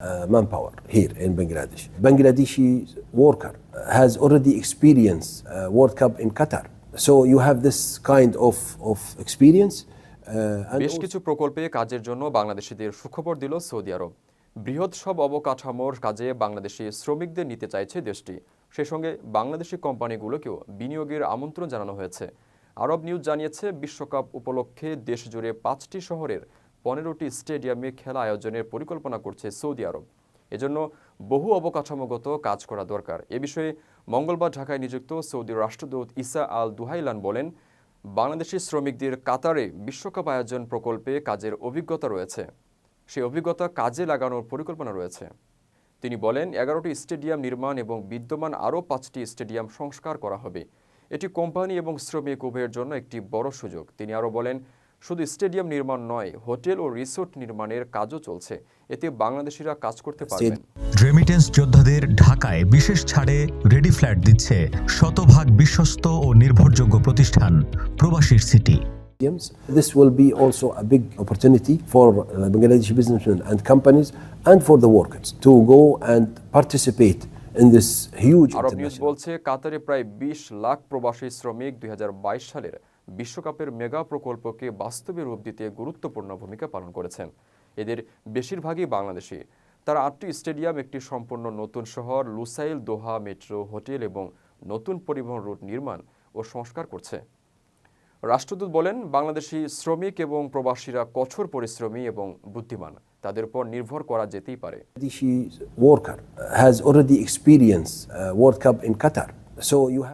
uh, manpower here in Bangladesh. Bangladeshi worker has already experienced uh, World Cup in Qatar. So you have this kind of, of experience. Uh, বেশ কিছু প্রকল্পে কাজের জন্য বাংলাদেশিদের সুখবর দিল সৌদি আরব বৃহৎ সব অবকাঠামোর কাজে বাংলাদেশি শ্রমিকদের নিতে চাইছে দেশটি সেই সঙ্গে বাংলাদেশি কোম্পানিগুলোকেও বিনিয়োগের আমন্ত্রণ জানানো হয়েছে আরব নিউজ জানিয়েছে বিশ্বকাপ উপলক্ষে দেশজুড়ে পাঁচটি শহরের পনেরোটি স্টেডিয়ামে খেলা আয়োজনের পরিকল্পনা করছে সৌদি আরব। এজন্য বহু অবকাঠামোগত কাজ করা দরকার। এ বিষয়ে মঙ্গলবার ঢাকায় নিযুক্ত সৌদি রাষ্ট্রদূত ইসা আল দুহাইলান বলেন, বাংলাদেশি শ্রমিকদের কাতারে বিশ্বকাপ আয়োজন প্রকল্পে কাজের অভিজ্ঞতা রয়েছে। সেই অভিজ্ঞতা কাজে লাগানোর পরিকল্পনা রয়েছে। তিনি বলেন, এগারোটি স্টেডিয়াম নির্মাণ এবং বিদ্যমান আরও পাঁচটি স্টেডিয়াম সংস্কার করা হবে। এটি কোম্পানি এবং শ্রমিক উভয়ের জন্য একটি বড় সুযোগ। তিনি আরও বলেন শুধু স্টেডিয়াম নির্মাণ নয় হোটেল ও রিসোর্ট নির্মাণের কাজও চলছে এতে বাংলাদেশিরা কাজ করতে পারবেন রেমিটেন্স যোদ্ধাদের ঢাকায় বিশেষ ছাড়ে রেডি ফ্ল্যাট দিচ্ছে শতভাগ বিশ্বস্ত ও নির্ভরযোগ্য প্রতিষ্ঠান প্রবাসীর city. This will be also a big opportunity for uh, Bangladeshi businessmen and companies and for the workers to go and participate in this huge Arab news international বলছে কাতারে প্রায় বিশ লাখ প্রবাসী শ্রমিক দুই হাজার বাইশ সালের বিশ্বকাপের মেগা প্রকল্পকে বাস্তবে রূপ দিতে গুরুত্বপূর্ণ ভূমিকা পালন করেছেন। এদের বেশিরভাগই বাংলাদেশি। তারা আটটি স্টেডিয়াম একটি সম্পূর্ণ নতুন শহর লুসাইল দোহা মেট্রো হোটেল এবং নতুন পরিবহন রুট নির্মাণ ও সংস্কার করছে। রাষ্ট্রদূত বলেন বাংলাদেশি শ্রমিক এবং প্রবাসীরা কঠোর পরিশ্রমী এবং বুদ্ধিমান। তাদের উপর নির্ভর করা যেতেই পারে। already experienced uh, World Cup in Qatar. So you have